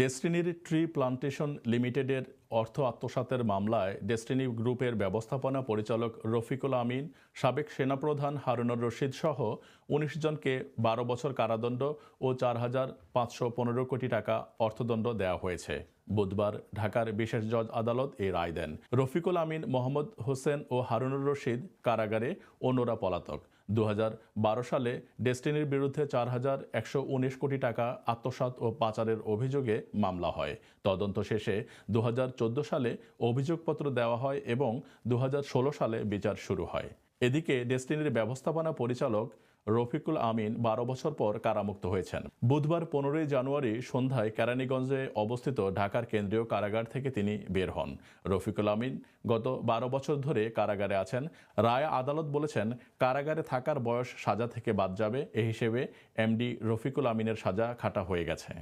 ডেস্টিনির tree plantation লিমিটেডের অর্থ আত্মসাতের মামলায় ডেস্টিনি গ্রুপের ব্যবস্থাপনা পরিচালক রফিকুল আমিন, সাবেক সেনাপ্রধান হারুনুর রশিদ সহ উনিশ জনকে বারো বছর কারাদণ্ড ও চার হাজার পাঁচশো পনেরো কোটি টাকা অর্থদণ্ড দেওয়া হয়েছে। বুধবার ঢাকার বিশেষ জজ আদালত এই রায় দেন। রফিকুল আমিন, মোহাম্মদ হোসেন ও হারুনুর রশিদ কারাগারে অন্যরা পলাতক। দু হাজার বারো সালে ডেস্টিনির বিরুদ্ধে চার হাজার একশো উনিশ কোটি টাকা আত্মসাত ও পাচারের অভিযোগে মামলা হয়। তদন্ত শেষে দু হাজার চোদ্দ সালে অভিযোগপত্র দেওয়া হয় এবং দু হাজার ষোলো সালে বিচার শুরু হয়। এদিকে ডেস্টিনির ব্যবস্থাপনা পরিচালক রফিকুল আমিন বারো বছর পর কারামুক্ত হয়েছেন। বুধবার পনেরোই জানুয়ারি সন্ধ্যায় কেরানীগঞ্জে অবস্থিত ঢাকার কেন্দ্রীয় কারাগার থেকে তিনি বের হন। রফিকুল আমিন গত বারো বছর ধরে কারাগারে আছেন। রায় আদালত বলেছেন, কারাগারে থাকার বয়স সাজা থেকে বাদ যাবে। এ হিসেবে এমডি রফিকুল আমিনের সাজা খাটা হয়ে গেছে।